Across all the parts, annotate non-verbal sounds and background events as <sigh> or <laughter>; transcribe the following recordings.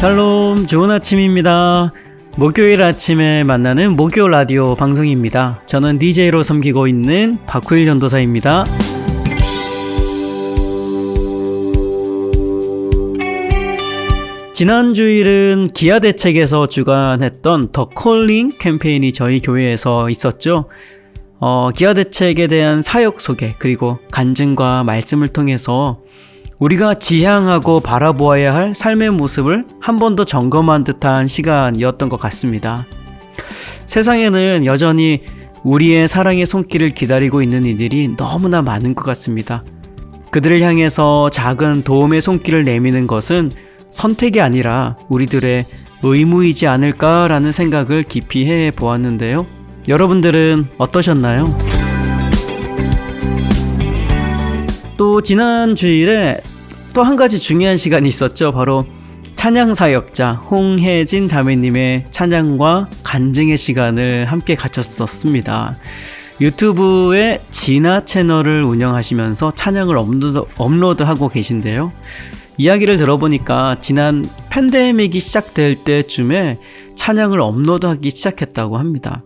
샬롬 좋은 아침입니다. 목요일 아침에 만나는 목요 라디오 방송입니다. 저는 DJ로 섬기고 있는 박후일 전도사입니다. 지난 주일은 기아 대책에서 주관했던 더 콜링 캠페인이 저희 교회에서 있었죠. 어, 기아 대책에 대한 사역 소개 그리고 간증과 말씀을 통해서 우리가 지향하고 바라보아야 할 삶의 모습을 한 번 더 점검한 듯한 시간이었던 것 같습니다. 세상에는 여전히 우리의 사랑의 손길을 기다리고 있는 이들이 너무나 많은 것 같습니다. 그들을 향해서 작은 도움의 손길을 내미는 것은 선택이 아니라 우리들의 의무이지 않을까라는 생각을 깊이 해 보았는데요. 여러분들은 어떠셨나요? 또 지난 주일에 또 한 가지 중요한 시간이 있었죠. 바로 찬양 사역자 홍혜진 자매님의 찬양과 간증의 시간을 함께 가졌었습니다. 유튜브에 진화 채널을 운영하시면서 찬양을 업로드, 업로드 하고 계신데요. 이야기를 들어보니까 지난 팬데믹이 시작될 때쯤에 찬양을 업로드하기 시작했다고 합니다.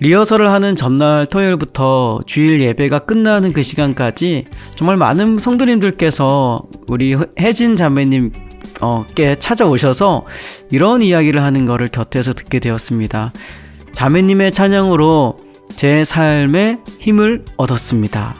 리허설을 하는 전날 토요일부터 주일 예배가 끝나는 그 시간까지 정말 많은 성도님들께서 우리 혜진 자매님 께 찾아오셔서 이런 이야기를 하는 것을 곁에서 듣게 되었습니다. 자매님의 찬양으로 제 삶에 힘을 얻었습니다.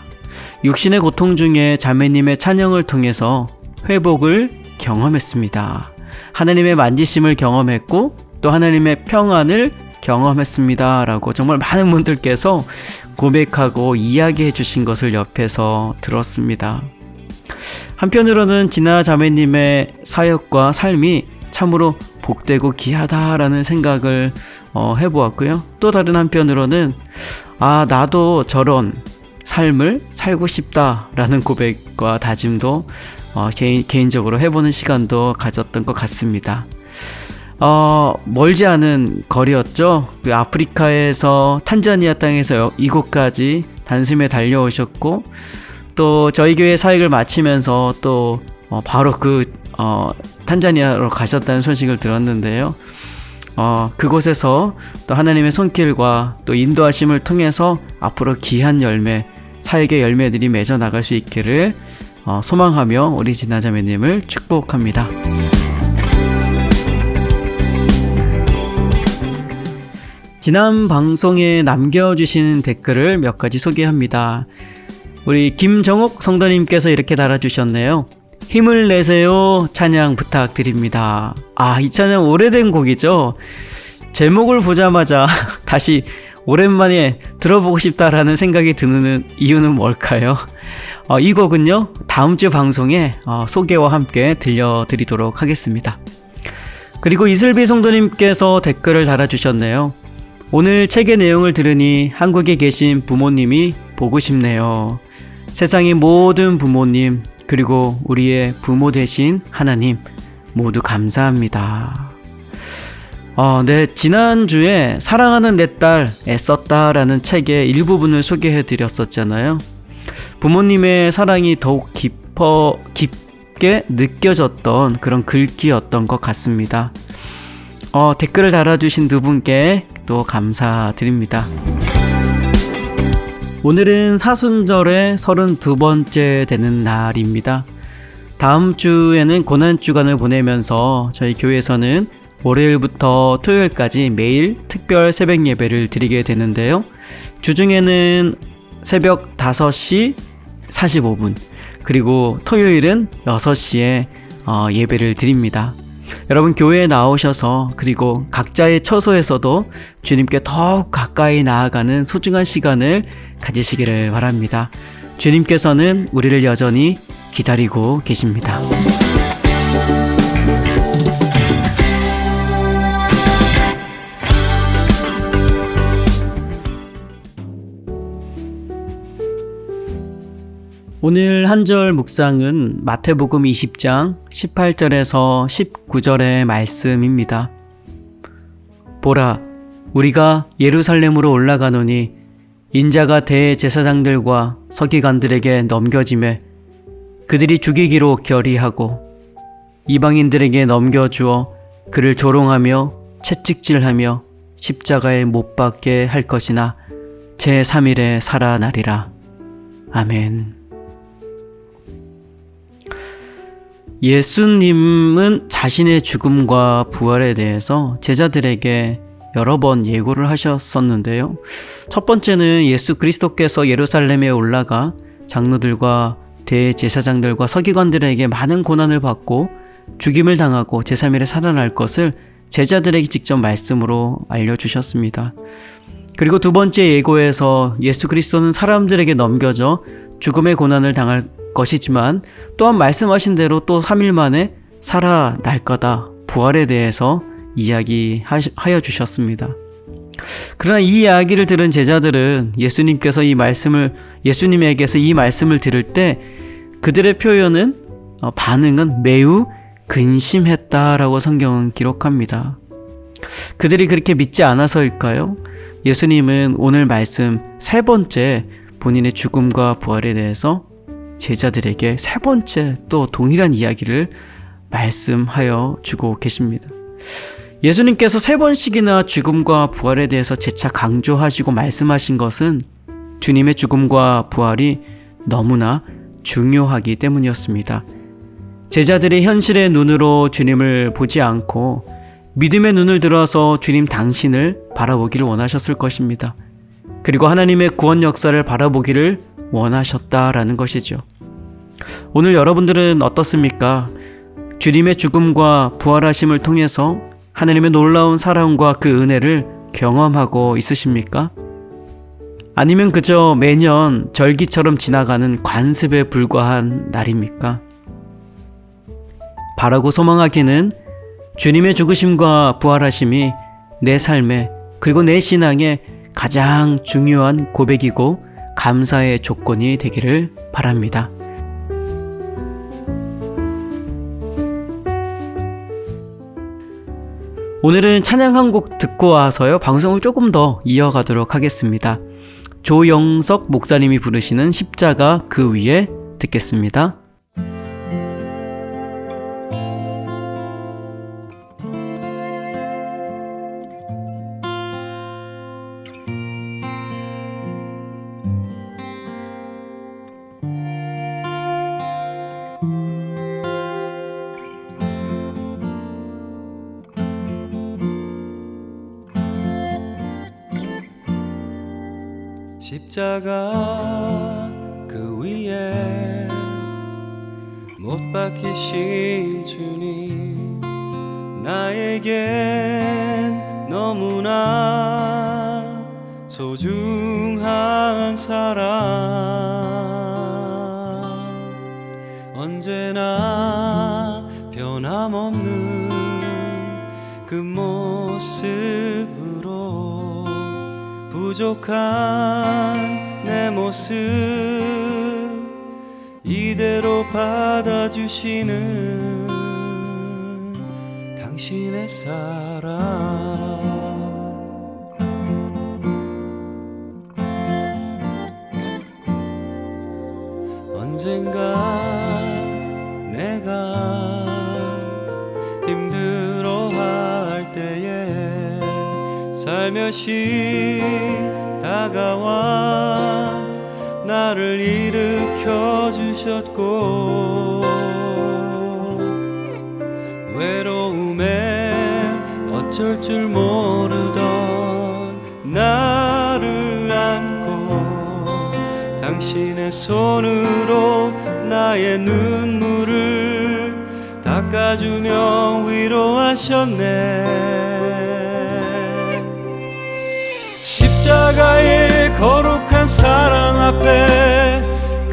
육신의 고통 중에 자매님의 찬양을 통해서 회복을 경험했습니다. 하나님의 만지심을 경험했고 또 하나님의 평안을 경험했습니다. 라고 정말 많은 분들께서 고백하고 이야기해 주신 것을 옆에서 들었습니다. 한편으로는 진아 자매님의 사역과 삶이 참으로 복되고 귀하다라는 생각을 어, 해보았고요. 또 다른 한편으로는 아 나도 저런 삶을 살고 싶다라는 고백과 다짐도 어, 개인, 개인적으로 해보는 시간도 가졌던 것 같습니다. 어, 멀지 않은 거리였죠. 그 아프리카에서 탄자니아 땅에서 이곳까지 단숨에 달려오셨고 또 저희 교회 사역을 마치면서 또 어, 바로 그 어, 탄자니아로 가셨다는 소식을 들었는데요. 어, 그곳에서 또 하나님의 손길과 또 인도하심을 통해서 앞으로 귀한 열매, 사역의 열매들이 맺어 나갈 수 있기를 어, 소망하며 우리 진나자매님을 축복합니다. 지난 방송에 남겨주신 댓글을 몇 가지 소개합니다. 우리 김정옥 성도님께서 이렇게 달아주셨네요. 힘을 내세요. 찬양 부탁드립니다. 아, 이 찬양 오래된 곡이죠? 제목을 보자마자 <laughs> 다시 오랜만에 들어보고 싶다라는 생각이 드는 이유는 뭘까요? 어, 이 곡은요, 다음 주 방송에 어, 소개와 함께 들려드리도록 하겠습니다. 그리고 이슬비 성도님께서 댓글을 달아주셨네요. 오늘 책의 내용을 들으니 한국에 계신 부모님이 보고 싶네요. 세상의 모든 부모님, 그리고 우리의 부모 되신 하나님, 모두 감사합니다. 어, 네, 지난주에 사랑하는 내 딸 애썼다라는 책의 일부분을 소개해 드렸었잖아요. 부모님의 사랑이 더욱 깊어, 깊게 느껴졌던 그런 글귀였던 것 같습니다. 어, 댓글을 달아주신 두 분께 또 감사드립니다. 오늘은 사순절의 32번째 되는 날입니다. 다음 주에는 고난주간을 보내면서 저희 교회에서는 월요일부터 토요일까지 매일 특별 새벽 예배를 드리게 되는데요. 주중에는 새벽 5시 45분, 그리고 토요일은 6시에 어, 예배를 드립니다. 여러분 교회에 나오셔서 그리고 각자의 처소에서도 주님께 더욱 가까이 나아가는 소중한 시간을 가지시기를 바랍니다. 주님께서는 우리를 여전히 기다리고 계십니다. 오늘 한 절 묵상은 마태복음 20장 18절에서 19절의 말씀입니다. 보라, 우리가 예루살렘으로 올라가노니 인자가 대제사장들과 서기관들에게 넘겨짐에 그들이 죽이기로 결의하고 이방인들에게 넘겨주어 그를 조롱하며 채찍질하며 십자가에 못 박게 할 것이나 제3일에 살아나리라. 아멘. 예수님은 자신의 죽음과 부활에 대해서 제자들에게 여러 번 예고를 하셨었는데요. 첫 번째는 예수 그리스도께서 예루살렘에 올라가 장로들과 대제사장들과 서기관들에게 많은 고난을 받고 죽임을 당하고 제3일에 살아날 것을 제자들에게 직접 말씀으로 알려주셨습니다. 그리고 두 번째 예고에서 예수 그리스도는 사람들에게 넘겨져 죽음의 고난을 당할 것이지만 또한 말씀하신 대로 또 3일 만에 살아날 거다. 부활에 대해서 이야기하여 주셨습니다. 그러나 이 이야기를 들은 제자들은 예수님께서 이 말씀을 예수님에게서 이 말씀을 들을 때 그들의 표현은 어, 반응은 매우 근심했다라고 성경은 기록합니다. 그들이 그렇게 믿지 않아서일까요? 예수님은 오늘 말씀 세 번째 본인의 죽음과 부활에 대해서 제자들에게 세 번째 또 동일한 이야기를 말씀하여 주고 계십니다. 예수님께서 세 번씩이나 죽음과 부활에 대해서 재차 강조하시고 말씀하신 것은 주님의 죽음과 부활이 너무나 중요하기 때문이었습니다. 제자들이 현실의 눈으로 주님을 보지 않고 믿음의 눈을 들어서 주님 당신을 바라보기를 원하셨을 것입니다. 그리고 하나님의 구원 역사를 바라보기를 원하셨다라는 것이죠. 오늘 여러분들은 어떻습니까? 주님의 죽음과 부활하심을 통해서 하나님의 놀라운 사랑과 그 은혜를 경험하고 있으십니까? 아니면 그저 매년 절기처럼 지나가는 관습에 불과한 날입니까? 바라고 소망하기는 주님의 죽으심과 부활하심이 내 삶에 그리고 내 신앙에 가장 중요한 고백이고 감사의 조건이 되기를 바랍니다. 오늘은 찬양 한 곡 듣고 와서요. 방송을 조금 더 이어가도록 하겠습니다. 조영석 목사님이 부르시는 십자가 그 위에 듣겠습니다. 십자가 그 위에 못 박히신 주님 나에겐 너무나 소중한 사랑. 언제나 변함없는 그 모습으로 부족한 내 모습 이대로 받아주시는 당신의 사랑. 언젠가 내가 힘들어 할 때에 살며시 다가와 나를 일으켜 주셨고 외로움에 어쩔 줄 모르던 나를 안고 당신의 손으로 나의 눈물을 닦아주며 위로하셨네 십자가의 거룩한 사랑 앞에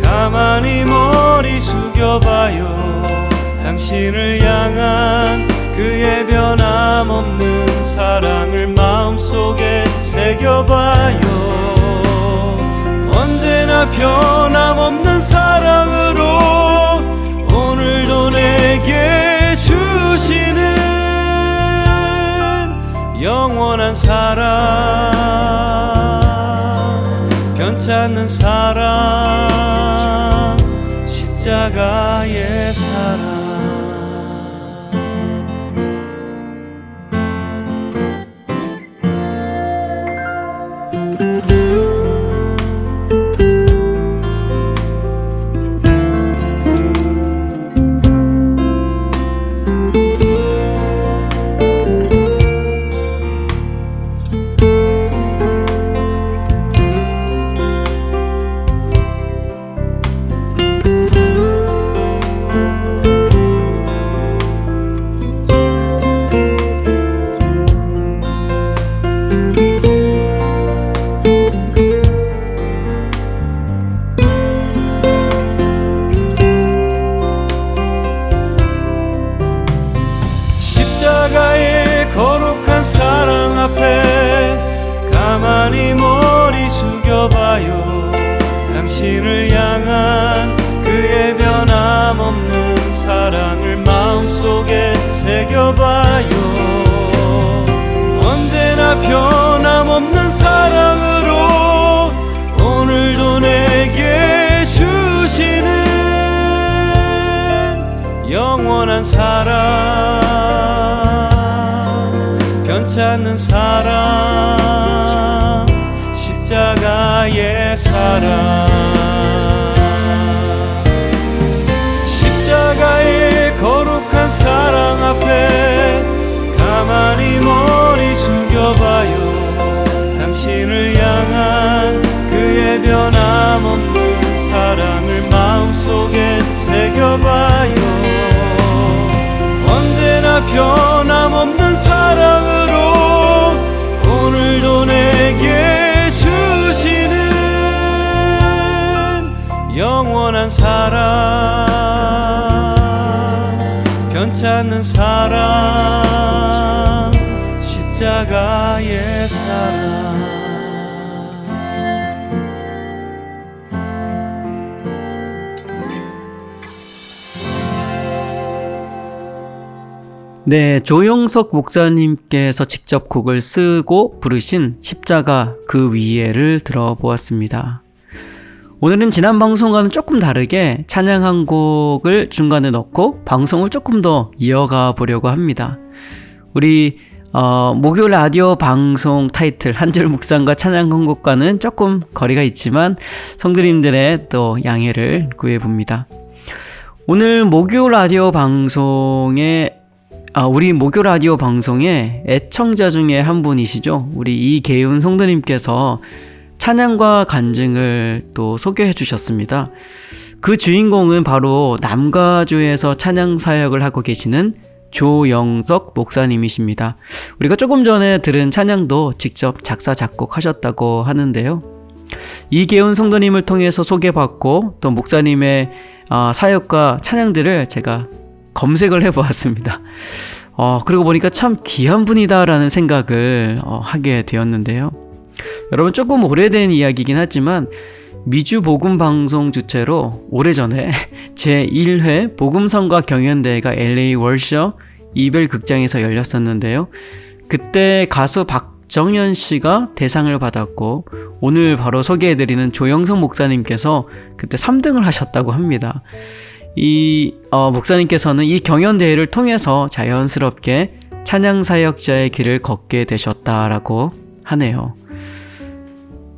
가만히 머리 숙여봐요. 당신을 향한 그의 변함없는 사랑을 마음속에 새겨봐요. 언제나 변함없는 사랑으로 오늘도 내게 주시는 영원한 사랑 변찮는 사랑 십자가의 변찮는 사랑 십자가의 사랑. 십자가의 거룩한 사랑 앞에 가만히 머리 숙여봐요. 당신을 향한 그의 변함없는 사랑을 마음속에 새겨봐요. 변함없는 오늘도 내게 주시는 영원한 사랑 변찮는 사랑 십자가의 사랑 네, 조영석 목사님께서 직접 곡을 쓰고 부르신 십자가 그 위에를 들어보았습니다. 오늘은 지난 방송과는 조금 다르게 찬양 한 곡을 중간에 넣고 방송을 조금 더 이어가 보려고 합니다. 우리 어, 목요일 라디오 방송 타이틀 한줄 묵상과 찬양 한 곡과는 조금 거리가 있지만 성도님들의 또 양해를 구해 봅니다. 오늘 목요일 라디오 방송에 아, 우리 목요 라디오 방송의 애청자 중에 한 분이시죠. 우리 이계훈 성도님께서 찬양과 간증을 또 소개해 주셨습니다. 그 주인공은 바로 남가주에서 찬양 사역을 하고 계시는 조영석 목사님이십니다. 우리가 조금 전에 들은 찬양도 직접 작사 작곡하셨다고 하는데요. 이계훈 성도님을 통해서 소개받고 또 목사님의 아, 사역과 찬양들을 제가 검색을 해보았습니다. 어, 그리고 보니까 참 귀한 분이다라는 생각을 어, 하게 되었는데요. 여러분 조금 오래된 이야기긴 하지만 미주 복음 방송 주최로 오래전에 <laughs> 제 1회 복음성과 경연대회가 LA 월셔 이별 극장에서 열렸었는데요. 그때 가수 박정현 씨가 대상을 받았고 오늘 바로 소개해드리는 조영성 목사님께서 그때 3등을 하셨다고 합니다. 이 어, 목사님께서는 이 경연 대회를 통해서 자연스럽게 찬양 사역자의 길을 걷게 되셨다라고 하네요.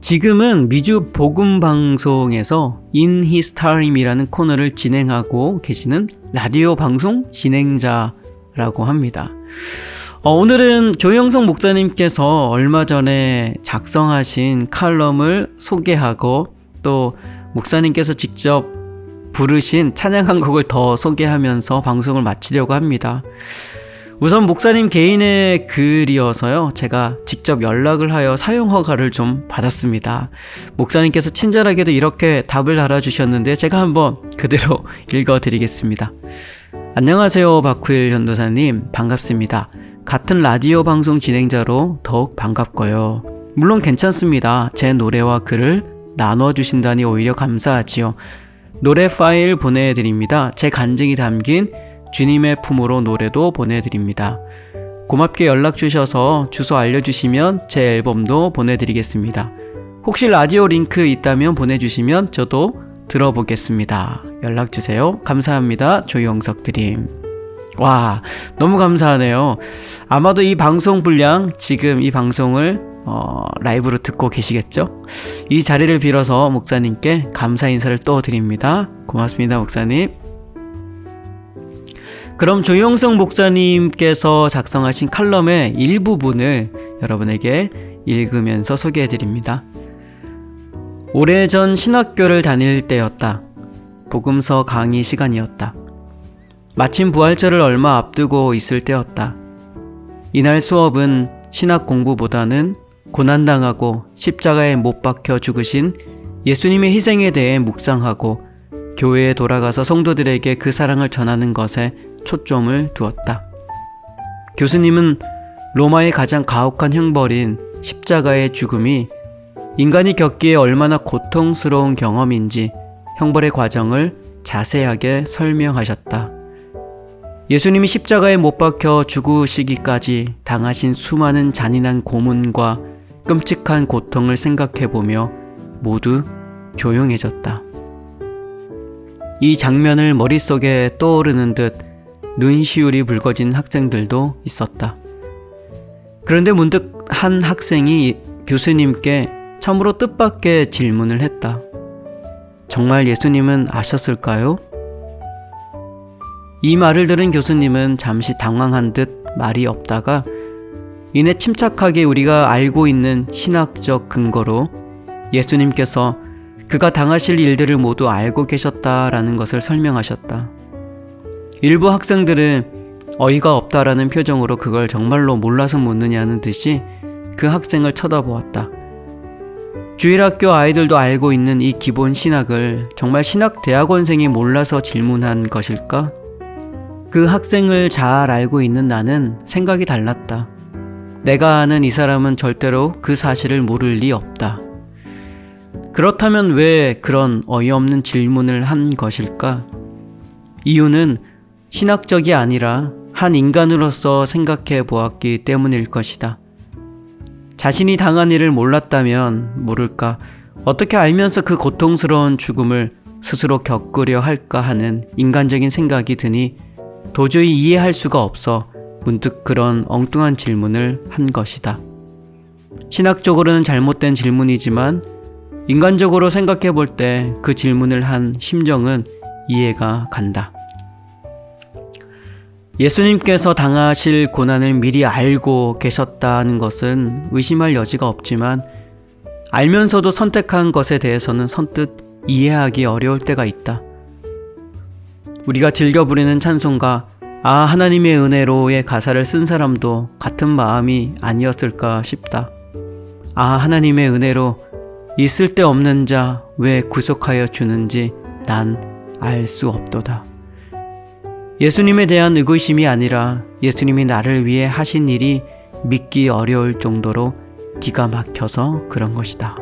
지금은 미주 복음 방송에서 Time이라는 코너를 진행하고 계시는 라디오 방송 진행자라고 합니다. 어, 오늘은 조영성 목사님께서 얼마 전에 작성하신 칼럼을 소개하고 또 목사님께서 직접 부르신 찬양 한 곡을 더 소개하면서 방송을 마치려고 합니다. 우선 목사님 개인의 글이어서요. 제가 직접 연락을 하여 사용 허가를 좀 받았습니다. 목사님께서 친절하게도 이렇게 답을 달아주셨는데 제가 한번 그대로 <laughs> 읽어드리겠습니다. 안녕하세요, 박후일 전도사님. 반갑습니다. 같은 라디오 방송 진행자로 더욱 반갑고요. 물론 괜찮습니다. 제 노래와 글을 나눠주신다니 오히려 감사하지요. 노래 파일 보내드립니다. 제 간증이 담긴 주님의 품으로 노래도 보내드립니다. 고맙게 연락 주셔서 주소 알려주시면 제 앨범도 보내드리겠습니다. 혹시 라디오 링크 있다면 보내주시면 저도 들어보겠습니다. 연락 주세요. 감사합니다. 조영석 드림. 와, 너무 감사하네요. 아마도 이 방송 분량, 지금 이 방송을 어, 라이브로 듣고 계시겠죠? 이 자리를 빌어서 목사님께 감사 인사를 또 드립니다. 고맙습니다, 목사님. 그럼 조영성 목사님께서 작성하신 칼럼의 일부분을 여러분에게 읽으면서 소개해 드립니다. 오래전 신학교를 다닐 때였다. 복음서 강의 시간이었다. 마침 부활절을 얼마 앞두고 있을 때였다. 이날 수업은 신학 공부보다는 고난당하고 십자가에 못 박혀 죽으신 예수님의 희생에 대해 묵상하고 교회에 돌아가서 성도들에게 그 사랑을 전하는 것에 초점을 두었다. 교수님은 로마의 가장 가혹한 형벌인 십자가의 죽음이 인간이 겪기에 얼마나 고통스러운 경험인지 형벌의 과정을 자세하게 설명하셨다. 예수님이 십자가에 못 박혀 죽으시기까지 당하신 수많은 잔인한 고문과 끔찍한 고통을 생각해보며 모두 조용해졌다. 이 장면을 머릿속에 떠오르는 듯 눈시울이 붉어진 학생들도 있었다. 그런데 문득 한 학생이 교수님께 참으로 뜻밖의 질문을 했다. 정말 예수님은 아셨을까요? 이 말을 들은 교수님은 잠시 당황한 듯 말이 없다가 이내 침착하게 우리가 알고 있는 신학적 근거로 예수님께서 그가 당하실 일들을 모두 알고 계셨다라는 것을 설명하셨다. 일부 학생들은 어이가 없다라는 표정으로 그걸 정말로 몰라서 묻느냐는 듯이 그 학생을 쳐다보았다. 주일학교 아이들도 알고 있는 이 기본 신학을 정말 신학 대학원생이 몰라서 질문한 것일까? 그 학생을 잘 알고 있는 나는 생각이 달랐다. 내가 아는 이 사람은 절대로 그 사실을 모를 리 없다. 그렇다면 왜 그런 어이없는 질문을 한 것일까? 이유는 신학적이 아니라 한 인간으로서 생각해 보았기 때문일 것이다. 자신이 당한 일을 몰랐다면 모를까 어떻게 알면서 그 고통스러운 죽음을 스스로 겪으려 할까 하는 인간적인 생각이 드니 도저히 이해할 수가 없어 문득 그런 엉뚱한 질문을 한 것이다. 신학적으로는 잘못된 질문이지만 인간적으로 생각해 볼 때 그 질문을 한 심정은 이해가 간다. 예수님께서 당하실 고난을 미리 알고 계셨다는 것은 의심할 여지가 없지만 알면서도 선택한 것에 대해서는 선뜻 이해하기 어려울 때가 있다. 우리가 즐겨 부르는 찬송가 아 하나님의 은혜로의 가사를 쓴 사람도 같은 마음이 아니었을까 싶다. 아 하나님의 은혜로 이 쓸데없는 자 왜 구속하여 주는지 난 알 수 없도다. 예수님에 대한 의구심이 아니라 예수님이 나를 위해 하신 일이 믿기 어려울 정도로 기가 막혀서 그런 것이다.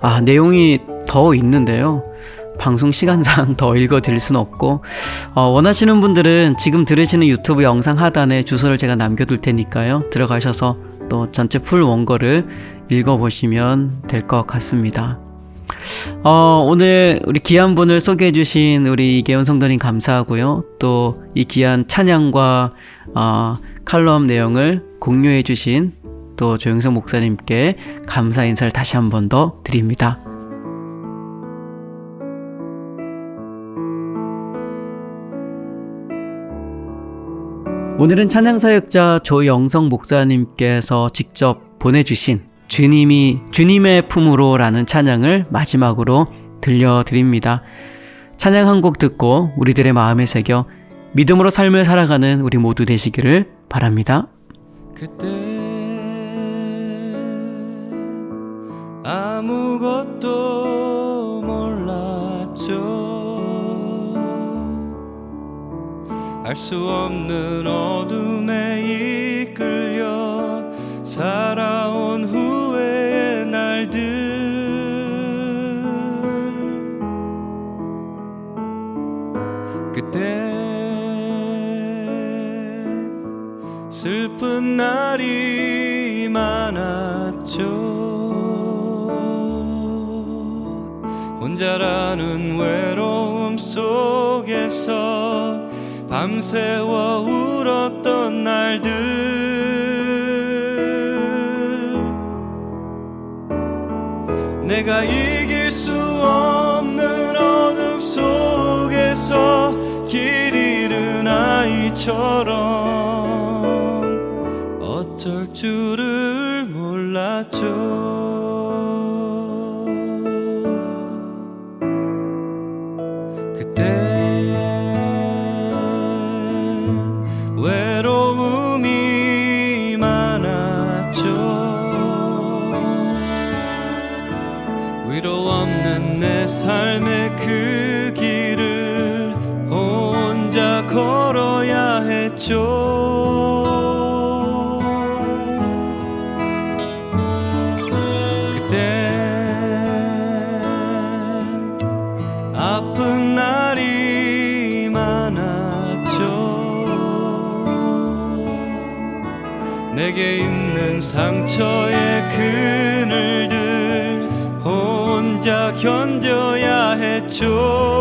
아, 내용이 더 있는데요. 방송 시간상 <laughs> 더 읽어 드릴 수는 없고, 어, 원하시는 분들은 지금 들으시는 유튜브 영상 하단에 주소를 제가 남겨둘 테니까요. 들어가셔서 또 전체 풀 원고를 읽어보시면 될 것 같습니다. 어, 오늘 우리 귀한 분을 소개해 주신 우리 이계훈 성도님 감사하고요. 또 이 귀한 찬양과 어, 칼럼 내용을 공유해 주신 또 조영석 목사님께 감사 인사를 다시 한 번 더 드립니다. 오늘은 찬양사역자 조영성 목사님께서 직접 보내주신 주님이 주님의 품으로라는 찬양을 마지막으로 들려드립니다. 찬양 한 곡 듣고 우리들의 마음에 새겨 믿음으로 삶을 살아가는 우리 모두 되시기를 바랍니다. 그때 알 수 없는 어둠에 이끌려 살아온 후회의 날들. 그때 슬픈 날이 많았죠. 혼자라는 외로움 속에서 밤새워 울었던 날들. 내가 이길 수 없는 어둠 속에서 길 잃은 아이처럼 어쩔 줄을 몰랐죠. 그때 있죠 그땐 아픈 날이 많았죠. 내게 있는 상처의 그늘들 혼자 견뎌야 했죠.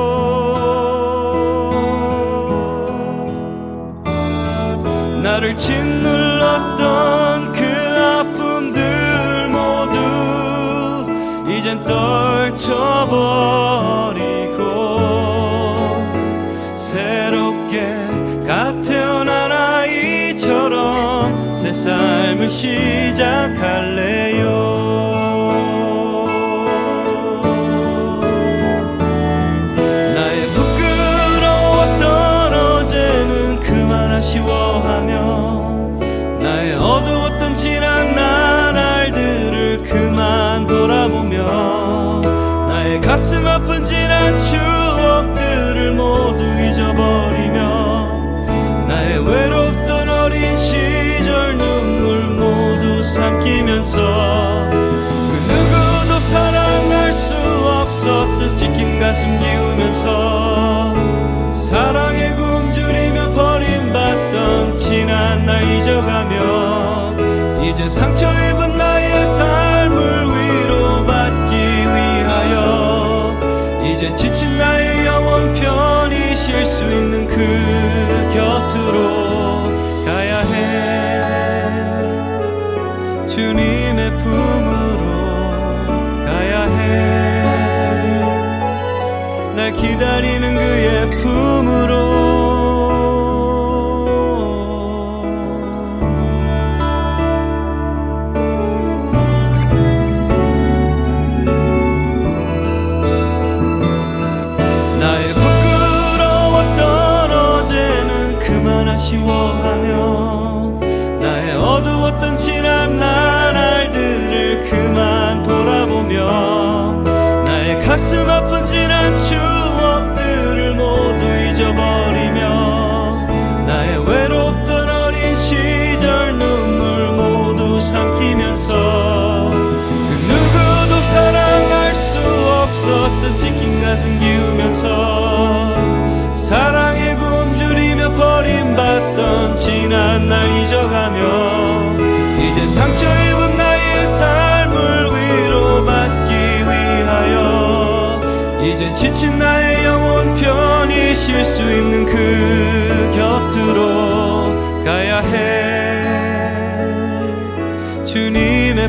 나를 짓눌렀던 그 아픔들 모두 이젠 떨쳐버리고 새롭게 갓 태어난 아이처럼 새 삶을 시작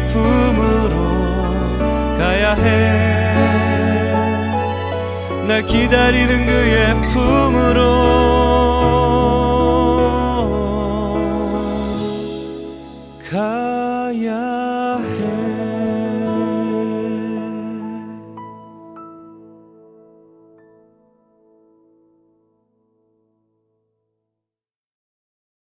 품으로 가야 해. 날 기다리는 그의 품으로